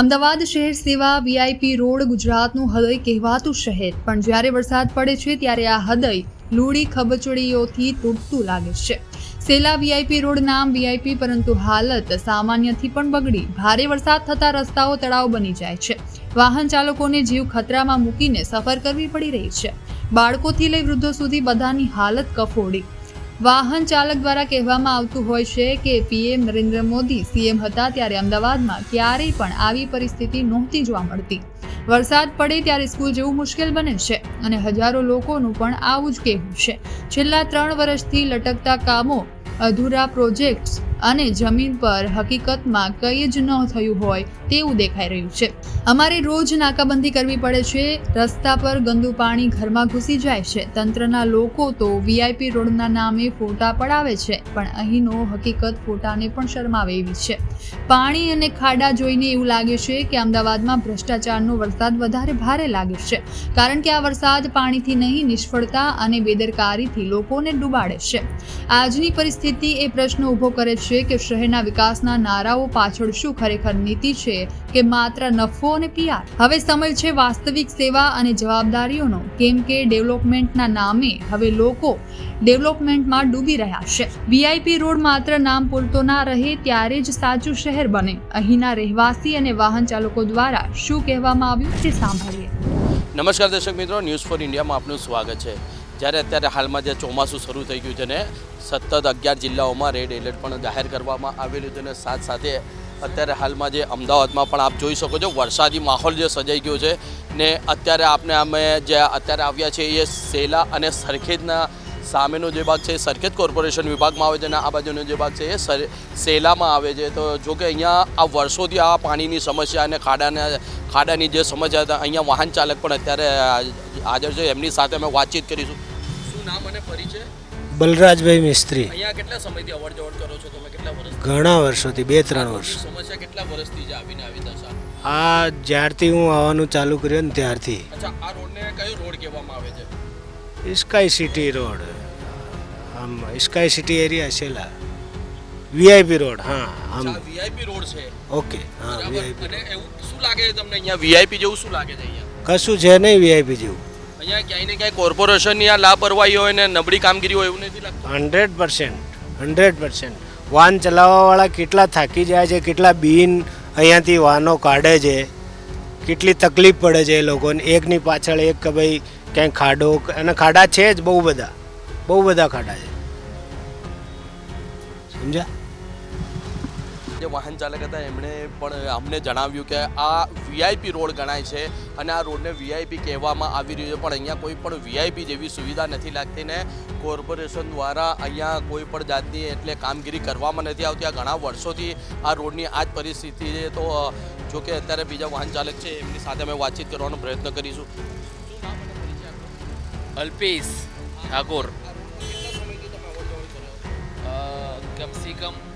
અમદાવાદ શહેર સેવા VIP road ગુજરાતનું હૃદય કહેવાતું શહેર. પણ જ્યારે વરસાદ પડે છે, ત્યારે આ હૃદય લૂડી ખબચડીઓથી તૂટતું લાગે છે. સેલા વીઆઈપી રોડ નામ વીઆઈપી, પરંતુ હાલત સામાન્યથી પણ બગડી. ભારે વરસાદ થતા રસ્તાઓ તળાવ બની જાય છે. વાહન ચાલકોને જીવ ખતરામાં મૂકીને સફર કરવી પડી રહી છે. બાળકોથી લઈ વૃદ્ધો સુધી બધાની હાલત કફોડી. વાહન ચાલક દ્વારા કહેવામાં આવતું હોય છે કે પીએમ નરેન્દ્ર મોદી સીએમ હતા ત્યારે અમદાવાદમાં ક્યારેય પણ આવી પરિસ્થિતિ નહોતી જોવા મળતી. વરસાદ પડે ત્યારે સ્કૂલ જવું મુશ્કેલ બને છે અને હજારો લોકોનું પણ આવું જ કહેવું છે. છેલ્લા ત્રણ વર્ષથી લટકતા કામો અધૂરા પ્રોજેક્ટ્સ અને જમીન પર હકીકતમાં કંઈ જ ન થયું હોય તેવું દેખાઈ રહ્યું છે. અમારે રોજ નાકાબંધી કરવી પડે છે. રસ્તા પર ગંદુ પાણી ઘરમાં ઘૂસી જાય છે. તંત્રના લોકો તો વીઆઈપી રોડના નામે ફોટા પડાવે છે, પણ અહીંનો હકીકત ફોટાને પણ શરમાવે એવી છે. પાણી અને ખાડા જોઈને એવું લાગે છે કે અમદાવાદમાં ભ્રષ્ટાચારનો વરસાદ વધારે ભારે લાગે છે, કારણ કે આ વરસાદ પાણીથી નહીં, નિષ્ફળતા અને બેદરકારીથી લોકોને ડૂબાડે છે. આજની પરિસ્થિતિ એ પ્રશ્ન ઊભો કરે છે કે શહેરના વિકાસના નારાઓ પાછળ શું ખરેખર નીતિ છે કે માત્ર નફો અને પીઆર હવે સમય છે વાસ્તવિક સેવા અને જવાબદારીઓનો. કેમ કે ડેવલપમેન્ટના નામે હવે લોકો ડેવલપમેન્ટમાં ડૂબી રહ્યા છે. વીઆઈપી રોડ માત્ર નામ પૂરતો ના રહે ત્યારે જ સાચું શહેર બને. અહીંના રહેવાસી અને વાહન ચાલકો દ્વારા શું કહેવામાં આવ્યું તે સાંભળીએ. નમસ્કાર દર્શક મિત્રો ન્યૂઝ ફોર ઇન્ડિયામાં આપનું સ્વાગત છે. જ્યારે અત્યારે હાલમાં જે ચોમાસું શરૂ થઈ ગયું છે ને, સતત અગિયાર જિલ્લાઓમાં રેડ એલર્ટ પણ જાહેર કરવામાં આવેલું છે અને સાથ સાથે અત્યારે હાલમાં જે અમદાવાદમાં પણ આપ જોઈ શકો છો, વરસાદી માહોલ જે સજાઈ ગયો છે ને, અત્યારે આપણે અમે જે અત્યારે આવ્યા છે એ સેલા અને સરખેજના સામેનો જે ભાગ છે, સરખેજ કોર્પોરેશન વિભાગમાં આવે છે અને આ બાજુનો જે ભાગ છે એ સેલામાં આવે છે. તો જો કે અહીંયા આ વર્ષોથી આ પાણીની સમસ્યા અને ખાડાના, ખાડાની જે સમસ્યા હતા, અહીંયા વાહન ચાલક પણ અત્યારે હાજર છે. એમની સાથે અમે વાતચીત કરીશું. શું નામ અને પરિચય? બલરાજભાઈ મિસ્ત્રી. અહીંયા કેટલા સમયથી અવર જવર કરો છો તમે? કેટલા વર્ષ ઘણા વર્ષોથી બે ત્રણ વર્ષ. સમસ્યા કેટલા વર્ષથી છે આવીને આવી દશા આ જ્યારથી હું આવવાનું ચાલુ કર્યું ને ત્યારથી. અચ્છા આ રોડને કયો રોડ કહેવામાં આવે છે? સ્કાય સિટી રોડ આમ સ્કાય સિટી એરિયા છેલ્લા વીઆઈપી રોડ હા આમ. વીઆઈપી રોડ છે. ઓકે હા વીઆઈપી અને એવું શું લાગે છે તમને? અહીંયા વીઆઈપી જેવું શું લાગે છે અહીંયા? કશું છે નહીં વીઆઈપી જેવું. અહીંયા ક્યાંય ને ક્યાંય કોર્પોરેશનની આ લાપરવાહી હોય ને નબળી કામગીરી હોય એવું નથી લાગતું. હંડ્રેડ પર્સન્ટ હંડ્રેડ પર્સન્ટ વાહન ચલાવવાવાળા કેટલા થાકી જાય છે, કેટલા બિન અહીંયાથી વાહનો કાઢે છે, કેટલી તકલીફ પડે છે એ લોકોને. એકની પાછળ એક કે ભાઈ ક્યાંય ખાડો અને ખાડા છે જ બહુ બધા બહુ બધા ખાડા છે. સમજ્યા? જે વાહન ચાલક હતા એમણે પણ અમને જણાવ્યું કે આ વીઆઈપી રોડ ગણાય છે અને આ રોડને વીઆઈપી કહેવામાં આવી રહ્યું છે. પણ અહીંયા કોઈ પણ વીઆઈપી જેવી સુવિધા નથી લાગતી ને કોર્પોરેશન દ્વારા અહીંયા કોઈ પણ જાતની એટલે કામગીરી કરવામાં નથી આવતી. આ ઘણા વર્ષોથી આ રોડની આ જ પરિસ્થિતિ છે. તો જો કે અત્યારે બીજા વાહન ચાલક છે એમની સાથે અમે વાતચીત કરવાનો પ્રયત્ન કરીશું? અલ્પેશ ઠાકોર. આ રોડમાં કેટલા સમયથી તમે અવર જવર કરો છો? અ, કમ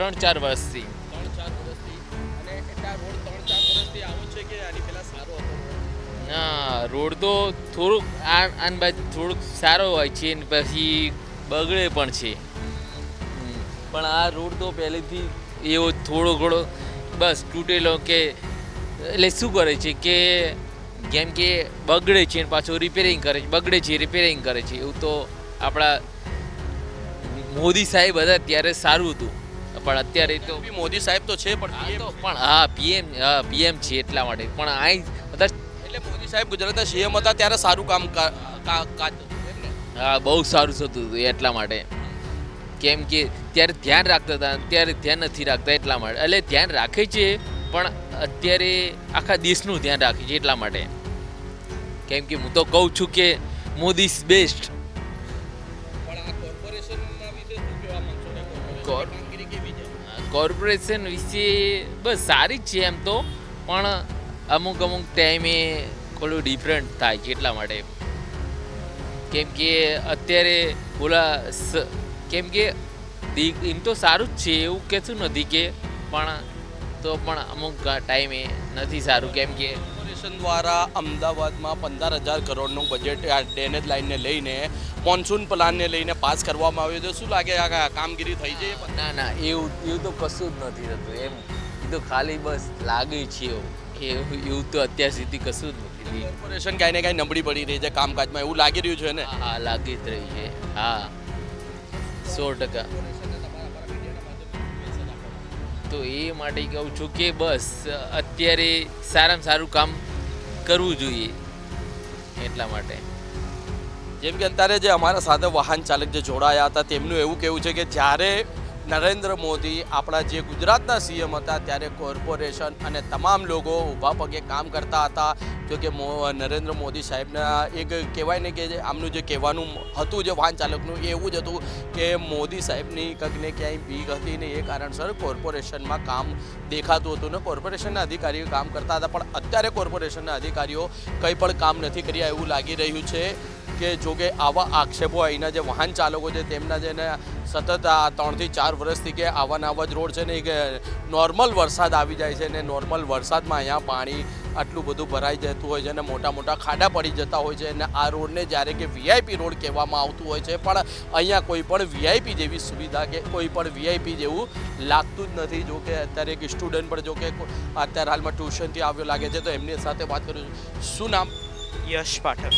ત્રણ ચાર વર્ષથી. ત્રણ ચાર વર્ષથી. અને એટલે રોડ ત્રણ ચાર વર્ષથી આવો છે કે આની પહેલા સારો હતો? ના રોડ તો થોડુંક આ આન બાજુ થોડુંક સારો હોય છે ને પછી બગડે પણ છે. પણ આ રોડ તો પહેલેથી એવો થોડો ઘણો બસ તૂટેલો કે એટલે શું કરે છે કે જેમ કે બગડે છે ને પાછું રિપેરિંગ કરે છે બગડે છે રિપેરિંગ કરે છે. એવું તો આપણા મોદી સાહેબ હતા ત્યારે સારું હતું. પણ અત્યારે તો મોદી સાહેબ તો છે પણ પણ હા પીએમ પીએમ છે એટલા માટે. પણ આ બધા એટલે મોદી સાહેબ ગુજરાતના સીએમ હતા ત્યારે સારું કામ? હા બહુ સારું થતું હતું એટલા માટે. કેમ કે ત્યારે ધ્યાન રાખતા હતા અત્યારે ધ્યાન નથી રાખતા એટલા માટે. એટલે ધ્યાન રાખે છે પણ અત્યારે આખા દેશનું ધ્યાન રાખે છે એટલા માટે. કેમ કે હું તો કહું છું કે મોદી ઇઝ બેસ્ટ પણ આ કોર્પોરેશનના વિશે શું કહેવા માંગશો? કોર્પોરેશન વિશે બસ સારી જ છે એમ તો, પણ અમુક અમુક ટાઈમે થોડું ડિફરન્ટ થાય છે એટલા માટે. કેમ કે અત્યારે ઓલા કેમ કે એમ તો સારું જ છે એવું કહેતું નથી કે, પણ તો પણ અમુક ટાઈમે નથી સારું. કેમ કે કોર્પોરેશન દ્વારા અમદાવાદમાં પંદર હજાર કરોડનું બજેટ આ ડ્રેનેજ લાઇનને લઈને મોન્સૂન પ્લાનને લઈને પાસ કરવામાં આવ્યો છે શું લાગે આ કામગીરી થઈ છે? ના ના એવું એવું તો કશું જ નથી થતું. એમ એ તો ખાલી બસ લાગે છે એવું. એવું તો અત્યાર સુધી કશું જ નથી. કોર્પોરેશન કાંઈ ને કાંઈ નબળી પડી રહી છે કામકાજમાં. એવું લાગી રહ્યું છે ને? હા લાગી જ રહી છે. હા. સો ટકા. તો એ માટે કહું છું કે બસ અત્યારે સારામાં સારું કામ કરવું જોઈએ એટલા માટે. જેમ કે અત્યારે જે અમારા સાથે વાહન ચાલક જે જોડાયા હતા, તેમનું એવું કહેવું છે કે જ્યારે નરેન્દ્ર મોદી આપણા જે ગુજરાતના સીએમ હતા, ત્યારે કોર્પોરેશન અને તમામ લોકો ઊભા પગે કામ કરતા હતા. જો કે નરેન્દ્ર મોદી સાહેબના એક કહેવાય ને કે આમનું જે કહેવાનું હતું જે વાહન ચાલકનું એવું જ હતું કે મોદી સાહેબની કંઈકને ક્યાંય બીક હતી ને એ કારણસર કોર્પોરેશનમાં કામ દેખાતું હતું ને કોર્પોરેશનના અધિકારીઓ કામ કરતા હતા. પણ અત્યારે કોર્પોરેશનના અધિકારીઓ કંઈ પણ કામ નથી કર્યા એવું લાગી રહ્યું છે કે જો કે આવા આક્ષેપો અહીંના જે વાહન ચાલકો છે, તેમના જેને સતત આ ત્રણથી ચાર વર્ષથી કે આવા ને આવા જ રોડ છે ને કે નોર્મલ વરસાદ આવી જાય છે ને નોર્મલ વરસાદમાં અહીંયા પાણી આટલું બધું ભરાઈ જતું હોય છે અને મોટા મોટા ખાડા પડી જતા હોય છે અને આ રોડને જ્યારે કે વીઆઈપી રોડ કહેવામાં આવતું હોય છે પણ અહીંયા કોઈ પણ વીઆઈપી જેવી સુવિધા કે કોઈ પણ વીઆઈપી જેવું લાગતું જ નથી. જો કે અત્યારે એક સ્ટુડન્ટ પણ જો કે અત્યારે હાલમાં ટ્યુશનથી આવ્યો લાગે છે તો એમની સાથે વાત કરું છું. શું નામ? યશ પાઠક.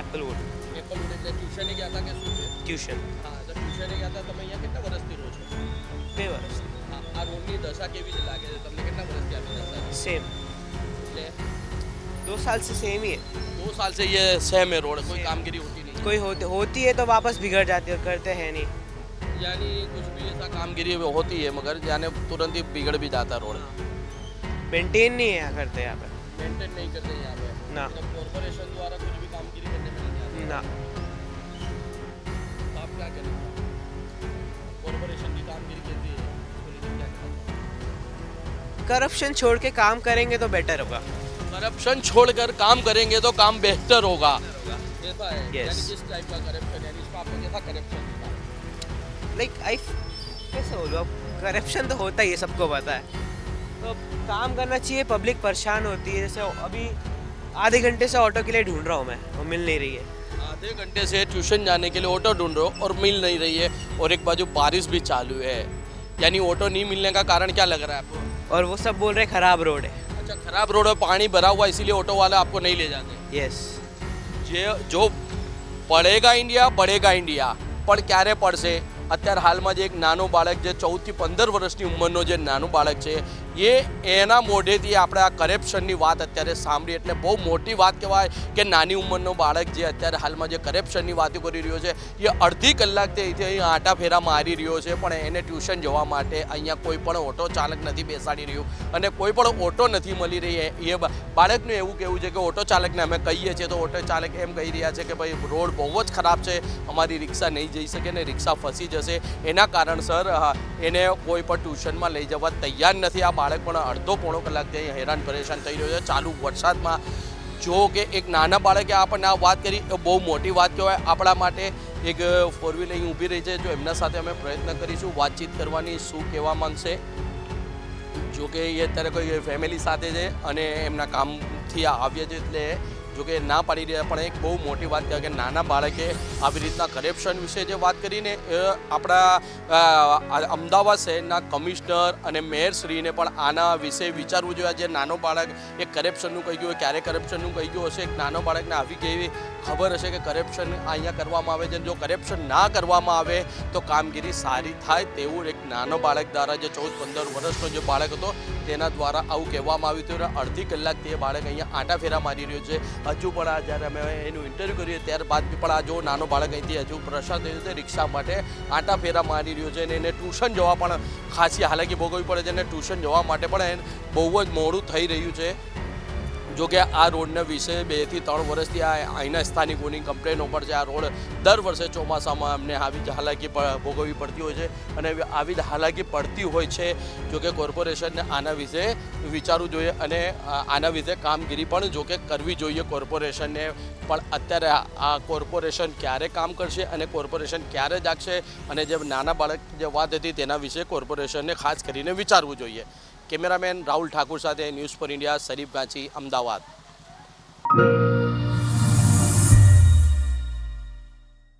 એપલવુડ એપલવુડ એટલે ટ્યુશને ગયા હતા કે શું ટ્યુશન. ટ્યુશને ગયા હતા તમે અહીંયા કેટલા વર્ષથી રહો છો બે વર્ષ હા આ રોડની દશા કેવી રીતે લાગે છે તમને કેટલા વર્ષથી આવી દશા છે? सेम એટલે दो साल से सेम ही है दो साल से ये सेम है रोड कोई Same. कामगिरी होती नहीं कोई होती होती है तो वापस बिगड़ जाती है करते हैं नहीं यानी कुछ भी ऐसा कामगिरी होती है मगर यानी तुरंत ही बिगड़ भी जाता रोड मेंटेन नहीं है करते यहाँ पे मेंटेन नहीं करते यहाँ पे ना मतलब कॉर्पोरेशन द्वारा कुछ भी कामगिरी करने में नहीं आता ना तो आप क्या करेंगे करप्शन छोड़ के काम करेंगे तो बेटर होगा। करप्शन छोड़कर काम करेंगे तो काम बेहतर होगा। लाइक आई कैसे बोलूँ अब करप्शन तो होता ही है सबको पता है। तो काम करना चाहिए पब्लिक परेशान होती है जैसे अभी आधे घंटे से ऑटो के लिए ढूंढ रहा हूँ मैं वो मिल नहीं रही है। आधे घंटे से ट्यूशन जाने के लिए ऑटो ढूंढ रहे हो और मिल नहीं रही है और एक बाजू बारिश भी चालू है यानी ऑटो नहीं मिलने का कारण क्या लग रहा है आपको? और वो सब बोल रहे खराब रोड है अच्छा खराब रोड है पानी भरा हुआ है, इसीलिए ऑटो वाले आपको नहीं ले जाते यस જે જો પડેગા ઇન્ડિયા પડેગા ઇન્ડિયા પણ ક્યારે પડશે અત્યારે હાલમાં જે એક નાનો બાળક જે ચૌદથી પંદર વર્ષની ઉંમરનો જે નાનું બાળક છે એ એના મોઢેથી આપણે આ કરપ્શનની વાત અત્યારે સાંભળી. એટલે બહુ મોટી વાત કહેવાય કે નાની ઉંમરનો બાળક જે અત્યારે હાલમાં જે કરપ્શનની વાતો કરી રહ્યો છે, એ અડધી કલાકથી અહીંથી અહીં આટા ફેરા મારી રહ્યો છે, પણ એને ટ્યુશન જવા માટે અહીંયા કોઈ પણ ઓટો ચાલક નથી બેસાડી રહ્યું અને કોઈ પણ ઓટો નથી મળી રહી. એ- બાળકનું એવું કહેવું છે કે ઓટો ચાલકને અમે કહીએ છીએ તો ઓટો ચાલક એમ કહી રહ્યા છે કે ભાઈ, રોડ બહુ જ ખરાબ છે, અમારી રિક્ષા નહીં જઈ શકે ને રિક્ષા ફસી જશે. એના કારણસર એને કોઈ પણ ટ્યુશનમાં લઈ જવા તૈયાર નથી આ બાળક પણ અડધો પોણો કલાકથી અહીં હેરાન પરેશાન થઈ રહ્યો છે. ચાલુ વરસાદમાં જો કે એક નાના બાળકે આપણને આ વાત કરી, એ બહુ મોટી વાત કહેવાય. આપણા માટે એક ફોર વ્હીલ અહીં ઊભી રહી છે, જો એમના સાથે અમે પ્રયત્ન કરીશું વાતચીત કરવાની શું કહેવા માંગશે. જો કે એ અત્યારે કોઈ ફેમિલી સાથે છે અને એમના કામથી આવ્યા છે, એટલે જો કે ના પાડી રહ્યા. પણ એક બહુ મોટી વાત કહેવાય કે નાના બાળકે આવી રીતના કરપ્શન વિશે જે વાત કરીને આપણા અમદાવાદ શહેરના કમિશનર અને મેયરશ્રીને પણ આના વિશે વિચારવું જોઈએ. જે નાનો બાળક એ કરપ્શનનું કહી ગયું હોય ક્યારે કરપ્શનનું કહી ગયું હશે? એક નાનો બાળકને આવી કેવી ખબર હશે કે કરપ્શન અહીંયા કરવામાં આવે છે? જો કરપ્શન ના કરવામાં આવે, તો કામગીરી સારી થાય તેવું એક નાનો બાળક દ્વારા જે ચૌદ પંદર વર્ષનો જે બાળક હતો તેના દ્વારા આવું કહેવામાં આવ્યું હતું. અને અડધી કલાકથી એ બાળક અહીંયા આંટા ફેરા મારી રહ્યો છે. હજુ પણ આ જ્યારે અમે એનું ઇન્ટરવ્યૂ કરીએ ત્યારબાદ પણ આ જો નાનો બાળક અહીંથી હજુ પ્રસાદ થયો છે, રિક્ષા માટે આંટા ફેરા મારી રહ્યો છે. અને એને ટ્યુશન જવા પણ ખાસી હાલાકી ભોગવવી પડે છે. અને ટ્યુશન જવા માટે પણ બહુ જ મોડું થઈ રહ્યું છે. જો કે આ રોડના વિશે બેથી ત્રણ વર્ષથી આ અહીંના સ્થાનિકોની કમ્પ્લેનો પર છે. આ રોડ દર વર્ષે ચોમાસામાં અમને આવી જ હાલાકી ભોગવવી પડતી હોય છે અને આવી જ હાલાકી પડતી હોય છે. જો કે કોર્પોરેશનને આના વિશે વિચારવું જોઈએ અને આના વિશે કામગીરી પણ જો કે કરવી જોઈએ કોર્પોરેશનને. પણ અત્યારે આ- કોર્પોરેશન ક્યારે કામ કરશે અને કોર્પોરેશન ક્યારે જાગશે અને જે નાના બાળક જે વાત હતી તેના વિશે કોર્પોરેશનને ખાસ કરીને વિચારવું જોઈએ. કેમેરામેન રાહુલ ઠાકુર સાથે news for India Sharif Ganchi Ahmedabad